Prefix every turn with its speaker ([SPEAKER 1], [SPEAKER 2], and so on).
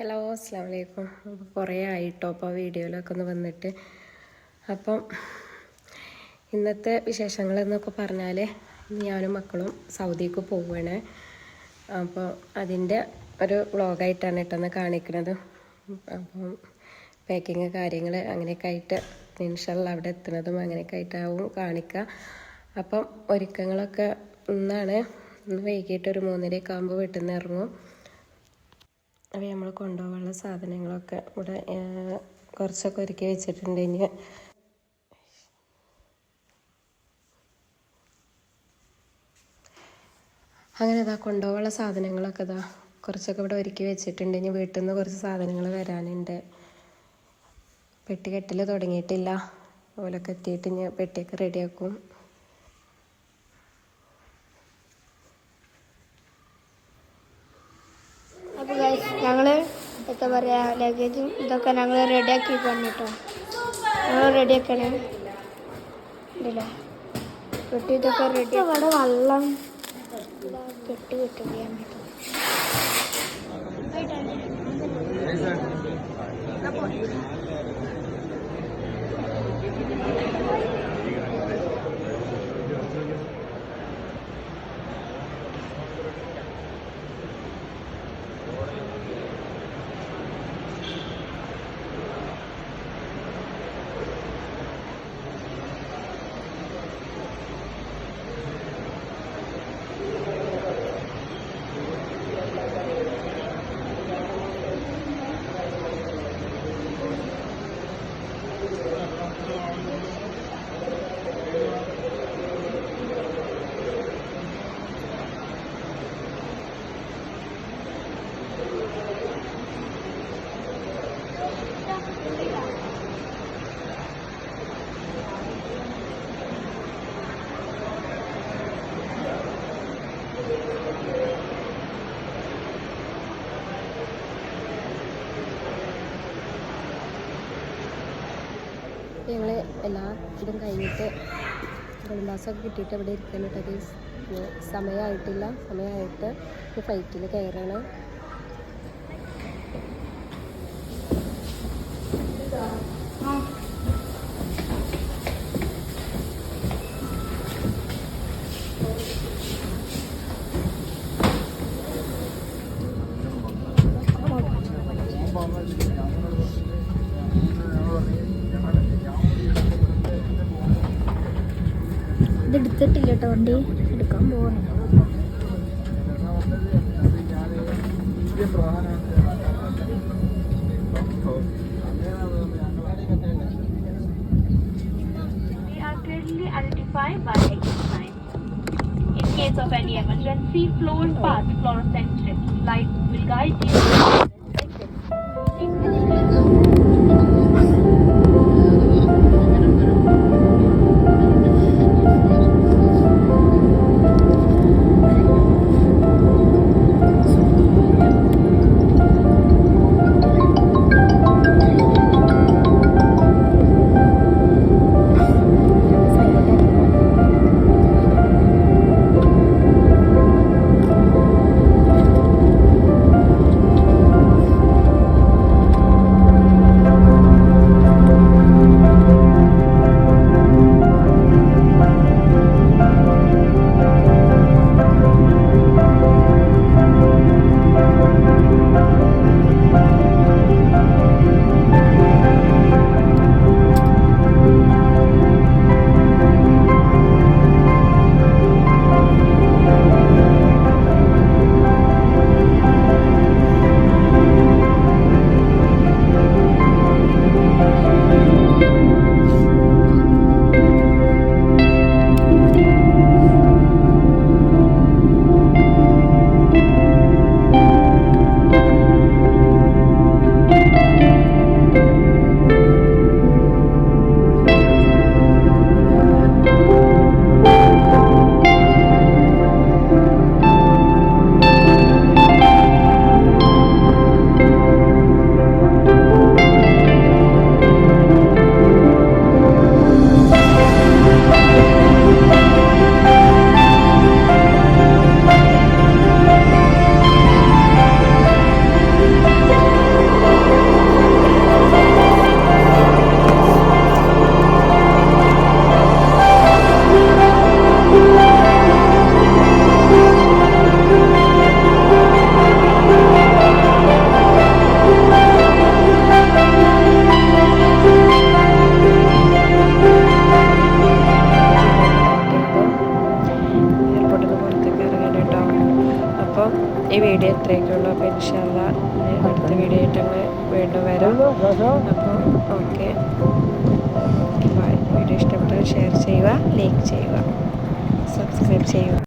[SPEAKER 1] Hello അസ്സാം വലൈക്കും കുറേ ആയിട്ടോ അപ്പോൾ വീഡിയോയിലൊക്കെ ഒന്ന് വന്നിട്ട്. അപ്പം ഇന്നത്തെ വിശേഷങ്ങൾ എന്നൊക്കെ പറഞ്ഞാൽ ഞാനും മക്കളും സൗദിക്ക് പോവുകയാണ് അപ്പോൾ അതിന്റെ ഒരു വ്ളോഗായിട്ടാണ് കേട്ടൊന്ന് കാണിക്കുന്നത് അപ്പം പാക്കിങ് കാര്യങ്ങൾ അങ്ങനെയൊക്കെ ആയിട്ട് ഇൻഷല്ല അവിടെ എത്തുന്നതും അങ്ങനെയൊക്കെ ആയിട്ടാവും കാണിക്കുക അപ്പം ഒരുക്കങ്ങളൊക്കെ ഇന്നാണ്. ഇന്ന് വൈകിട്ട് ഒരു മൂന്നരയൊക്കെ ആകുമ്പോൾ വീട്ടിൽ നിന്ന് ഇറങ്ങും. അപ്പോൾ നമ്മൾ കൊണ്ടുപോകാനുള്ള സാധനങ്ങളൊക്കെ ഇവിടെ കുറച്ചൊക്കെ ഒരുക്കി വെച്ചിട്ടുണ്ട് ഇനി. അങ്ങനെ ഇതാ കൊണ്ടുപോകാനുള്ള സാധനങ്ങളൊക്കെ ഇതാ കുറച്ചൊക്കെ ഇവിടെ ഒരുക്കി വെച്ചിട്ടുണ്ട്. ഇനി വീട്ടിൽ നിന്ന് കുറച്ച് സാധനങ്ങൾ വരാനുണ്ട്. പെട്ടി കെട്ടൽ തുടങ്ങിയിട്ടില്ല. ഓലൊക്കെ എത്തിയിട്ട് ഇനി പെട്ടിയൊക്കെ റെഡിയാക്കും
[SPEAKER 2] അപ്പോൾ ഞങ്ങൾ എന്താ പറയുക ലഗേജും ഇതൊക്കെ ഞങ്ങൾ റെഡിയാക്കി പറഞ്ഞിട്ടോ ഞങ്ങൾ റെഡിയാക്കണേ ഇല്ല പെട്ടി ഇതൊക്കെ റെഡി അവിടെ വെള്ളം. കെട്ടി കിട്ടുകയാണ് കേട്ടോ
[SPEAKER 1] ഞങ്ങൾ എല്ലാ ഇതും കഴിഞ്ഞിട്ട് വെളിമാസമൊക്കെ കിട്ടിയിട്ട് ഇവിടെ ഇരിക്കാൻ കേട്ടോ സമയമായിട്ടില്ല. സമയമായിട്ട് ഫ്ലൈറ്റിൽ കയറണം.
[SPEAKER 2] ഇത് എടുത്തിട്ടില്ല കേട്ടോ വണ്ടി എടുക്കാൻ പോകണം.
[SPEAKER 3] In case of any emergency, float path, fluorescent strips. Light will guide you
[SPEAKER 4] video ഇത്രയൊക്കെ ഉള്ളൂ അപ്പോൾ ഇൻഷാല്ല അടുത്ത വീഡിയോ ആയിട്ട് ഞങ്ങൾ വീണ്ടും വരാം. അപ്പോൾ ഓക്കെ. വീഡിയോ ഇഷ്ടപ്പെട്ടാൽ ഷെയർ ചെയ്യുക ലൈക്ക് ചെയ്യുക സബ്സ്ക്രൈബ് ചെയ്യുക.